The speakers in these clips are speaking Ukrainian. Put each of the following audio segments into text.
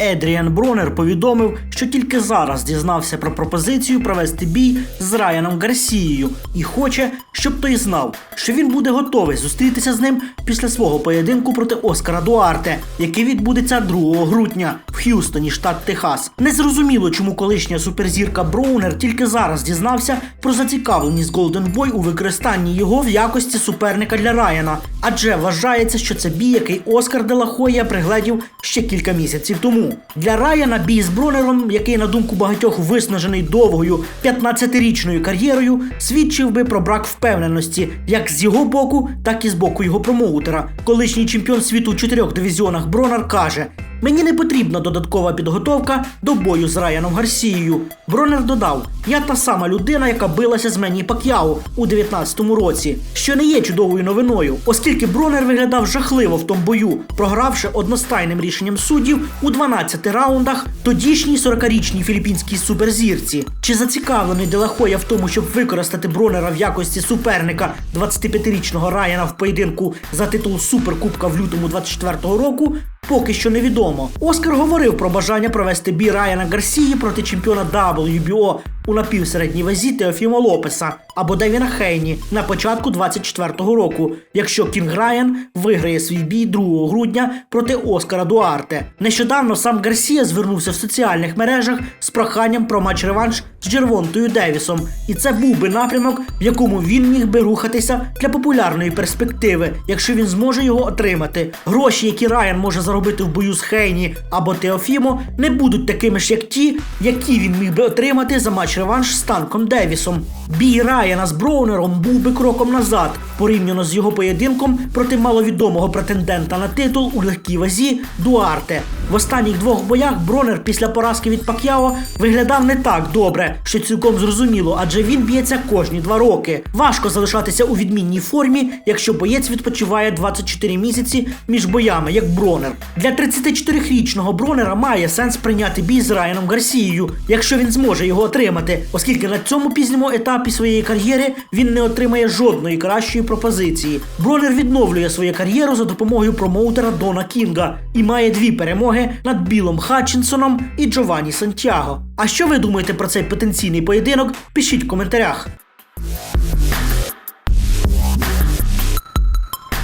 Едріан Бронер повідомив, що тільки зараз дізнався про пропозицію провести бій з Райаном Гарсією і хоче, щоб той знав, що він буде готовий зустрітися з ним після свого поєдинку проти Оскара Дуарте, який відбудеться 2 грудня в Х'юстоні, штат Техас. Незрозуміло, чому колишня суперзірка Броунер тільки зараз дізнався про зацікавленість Golden Boy у використанні його в якості суперника для Райана, адже вважається, що це бій, який Оскар Делахоя пригледів ще кілька місяців тому. Для Райана бій з Бронером, який на думку багатьох виснажений довгою 15-річною кар'єрою, свідчив би про брак впевненості як з його боку, так і з боку його промоутера. Колишній чемпіон світу у чотирьох дивізіонах Бронер каже: Мені не потрібна додаткова підготовка до бою з Раяном Гарсією. Бронер додав: Я та сама людина, яка билася з Мені Пак'яо у 19-му році, що не є чудовою новиною, оскільки Бронер виглядав жахливо в тому бою, програвши одностайним рішенням суддів у 12 раундах тодішній 40-річній філіппінській суперзірці. Чи зацікавлений Делахоя в тому, щоб використати Бронера в якості суперника 25-річного Раяна в поєдинку за титул Суперкубка в лютому 24-го року? Поки що невідомо. Оскар говорив про бажання провести бій Райана Гарсії проти чемпіона WBO у напівсередній вазі Теофіма Лопеса або Девіна Хейні на початку 24-го року, якщо Кінг Райан виграє свій бій 2 грудня проти Оскара Дуарте. Нещодавно сам Гарсія звернувся в соціальних мережах з проханням про матч-реванш з Джервонтою Девісом, і це був би напрямок, в якому він міг би рухатися для популярної перспективи, якщо він зможе його отримати. Гроші, які Райан може заробити в бою з Хейні або Теофімо, не будуть такими ж, як ті, які він міг би отримати за матч-реванш з Танком Девісом. Бій Райана з Броунером був би кроком назад, порівняно з його поєдинком проти маловідомого претендента на титул у легкій вазі Дуарте. В останніх двох боях Бронер після поразки від Пак'яо виглядав не так добре, що цілком зрозуміло, адже він б'ється кожні два роки. Важко залишатися у відмінній формі, якщо боєць відпочиває 24 місяці між боями, як Бронер. Для 34-річного Бронера має сенс прийняти бій з Райаном Гарсією, якщо він зможе його отримати, оскільки на цьому пізньому етапі своєї кар'єри він не отримає жодної кращої пропозиції. Бронер відновлює свою кар'єру за допомогою промоутера Дона Кінга і має дві перемоги над Білом Хатчинсоном і Джованні Сантьяго. А що ви думаєте про цей потенційний поєдинок? Пишіть в коментарях.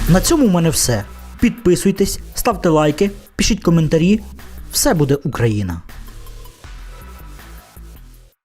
На цьому в мене все. Підписуйтесь, ставте лайки, пишіть коментарі. Все буде Україна!